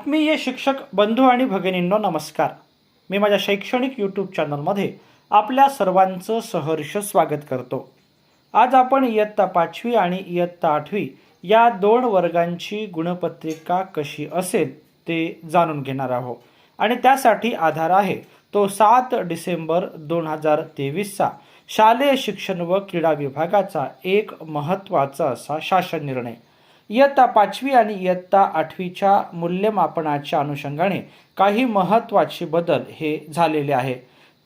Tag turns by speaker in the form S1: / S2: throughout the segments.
S1: आत्मीय शिक्षक बंधू आणि भगिनींनो नमस्कार. मी माझ्या शैक्षणिक यूट्यूब चॅनलमध्ये आपल्या सर्वांचं सहर्ष स्वागत करतो. आज आपण इयत्ता पाचवी आणि इयत्ता आठवी या दोन वर्गांची गुणपत्रिका कशी असेल ते जाणून घेणार आहोत. आणि त्यासाठी आधार आहे तो सात डिसेंबर दोन हजार तेवीसचा शालेय शिक्षण व क्रीडा विभागाचा एक महत्त्वाचा असा शासन निर्णय. इयत्ता पाचवी आणि इयत्ता आठवीच्या मूल्यमापनाच्या अनुषंगाने काही महत्त्वाचे बदल हे झालेले आहे.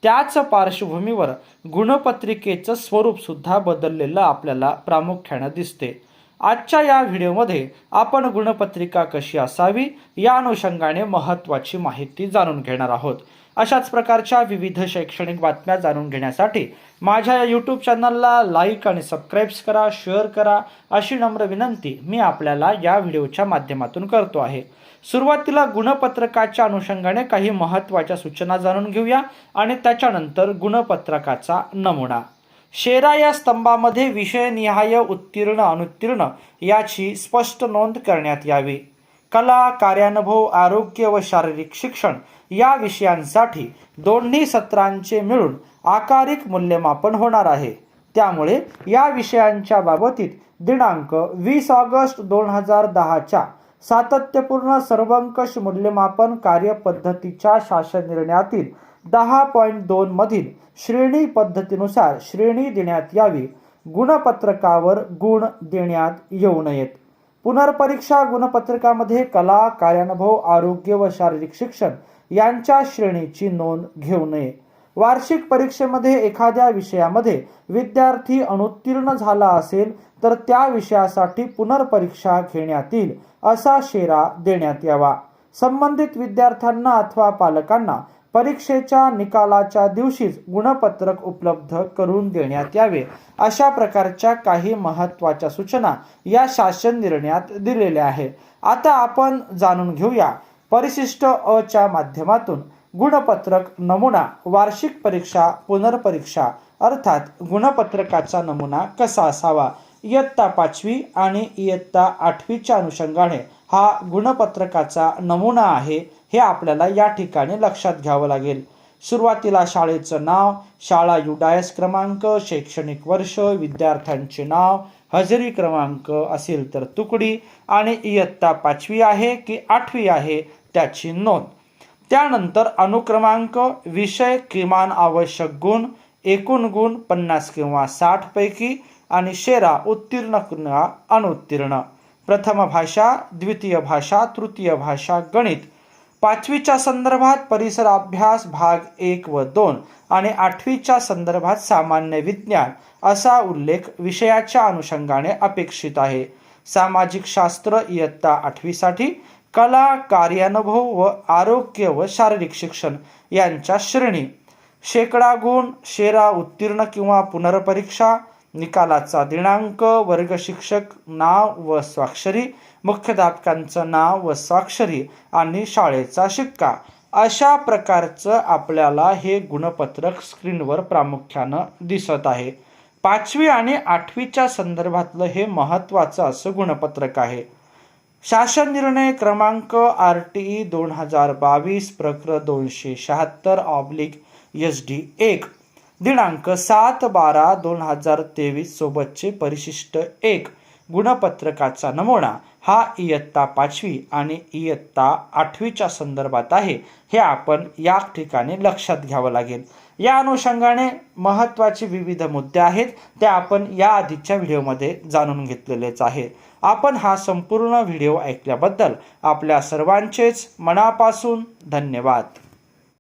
S1: त्याच पार्श्वभूमीवर गुणपत्रिकेचं स्वरूप सुद्धा बदललेलं आपल्याला प्रामुख्यानं दिसते. आजच्या या व्हिडिओमध्ये आपण गुणपत्रिका कशी असावी या अनुषंगाने महत्त्वाची माहिती जाणून घेणार आहोत. अशाच प्रकारच्या विविध शैक्षणिक बातम्या जाणून घेण्यासाठी माझ्या या यूट्यूब चॅनलला लाईक आणि सबस्क्राईब्स करा शेअर करा अशी नम्र विनंती मी आपल्याला या व्हिडिओच्या माध्यमातून करतो आहे. सुरुवातीला गुणपत्रकाच्या अनुषंगाने काही महत्त्वाच्या सूचना जाणून घेऊया आणि त्याच्यानंतर गुणपत्रकाचा नमुना. शेरा या स्तंभामध्ये विषयनिहाय उत्तीर्ण अनुत्तीर्ण याची स्पष्ट नोंद करण्यात यावी. कला कार्यानुभव आरोग्य व शारीरिक शिक्षण या विषयांसाठी दोन्ही सत्रांचे मिळून आकारिक मूल्यमापन होणार आहे. त्यामुळे या विषयांच्या बाबतीत दिनांक वीस ऑगस्ट दोन हजार दहाच्या सातत्यपूर्ण सर्वंकष मूल्यमापन कार्यपद्धतीच्या शासन निर्णयातील दहा पॉईंट दोन मधील श्रेणी पद्धतीनुसार श्रेणी देण्यात यावी. गुणपत्रकावर गुण देण्यात येऊ नयेत. पुनर्परीक्षा गुणपत्रकामध्ये कला कार्यानुभव आरोग्य व शारीरिक शिक्षण यांच्या श्रेणीची नोंद घेऊ नये. वार्षिक परीक्षेमध्ये एखाद्या विषयामध्ये विद्यार्थी अनुत्तीर्ण झाला असेल तर त्या विषयासाठी पुनर्परीक्षा घेण्यात येईल असा शेरा देण्यात यावा. संबंधित विद्यार्थ्यांना अथवा पालकांना परीक्षेच्या निकालाच्या दिवशीच गुणपत्रक उपलब्ध करून देण्यात यावे. अशा प्रकारच्या काही महत्त्वाच्या सूचना या शासन निर्णयात दिलेल्या आहे आता आपण जाणून घेऊया. परिशिष्ट अ च्या माध्यमातून गुणपत्रक नमुना वार्षिक परीक्षा पुनर्परीक्षा अर्थात गुणपत्रकाचा नमुना कसा असावा? इयत्ता पाचवी आणि इयत्ता आठवीच्या अनुषंगाने हा गुणपत्रकाचा नमुना आहे हे आपल्याला या ठिकाणी लक्षात घ्यावं लागेल. सुरुवातीला शाळेचं नाव शाळा युडायस क्रमांक शैक्षणिक वर्ष विद्यार्थ्यांचे नाव हजेरी क्रमांक असेल तर तुकडी आणि इयत्ता पाचवी आहे की आठवी आहे त्याची नोंद. त्यानंतर अनुक्रमांक विषय किमान आवश्यक गुण एकूण गुण पन्नास किंवा साठपैकी पैकी आणि शेरा उत्तीर्ण किंवा अनुत्तीर्ण. प्रथम भाषा द्वितीय भाषा तृतीय भाषा गणित. पाचवीच्या संदर्भात परिसर अभ्यास भाग एक व दोन आणि आठवीच्या संदर्भात सामान्य विज्ञान असा उल्लेख विषयाच्या अनुषंगाने अपेक्षित आहे. सामाजिक शास्त्र इयत्ता आठवीसाठी कला कार्यानुभव व आरोग्य व शारीरिक शिक्षण यांच्या श्रेणी. शेकडा गुण शेरा उत्तीर्ण किंवा पुनर्परीक्षा निकालाचा दिनांक वर्ग शिक्षक नाव व स्वाक्षरी मुख्याध्यापकांचं नाव व स्वाक्षरी आणि शाळेचा शिक्का. अशा प्रकारचं आपल्याला हे गुणपत्रक स्क्रीनवर प्रामुख्यानं दिसत आहे. पाचवी आणि आठवीच्या संदर्भातलं हे महत्त्वाचं असं गुणपत्रक आहे. शासन निर्णय क्रमांक आर टी ई दोन हजार बावीस प्रकर दोनशे शहात्तर ऑब्लिक एस डी एक. दिनांक सात बारा दोन हजार तेवीस सोबतचे परिशिष्ट एक गुणपत्रकाचा नमुना. हा इयत्ता पाचवी आणि इयत्ता आठवीच्या संदर्भात आहे. हे आपण या ठिकाणी लक्षात घ्यावं लागेल. या अनुषंगाने महत्त्वाचे विविध मुद्दे आहेत. ते आपण या आधीच्या व्हिडिओमध्ये जाणून घेतलेलेच आहे. आपण हा संपूर्ण व्हिडिओ ऐकल्याबद्दल आपल्या सर्वांचेच मनापासून धन्यवाद.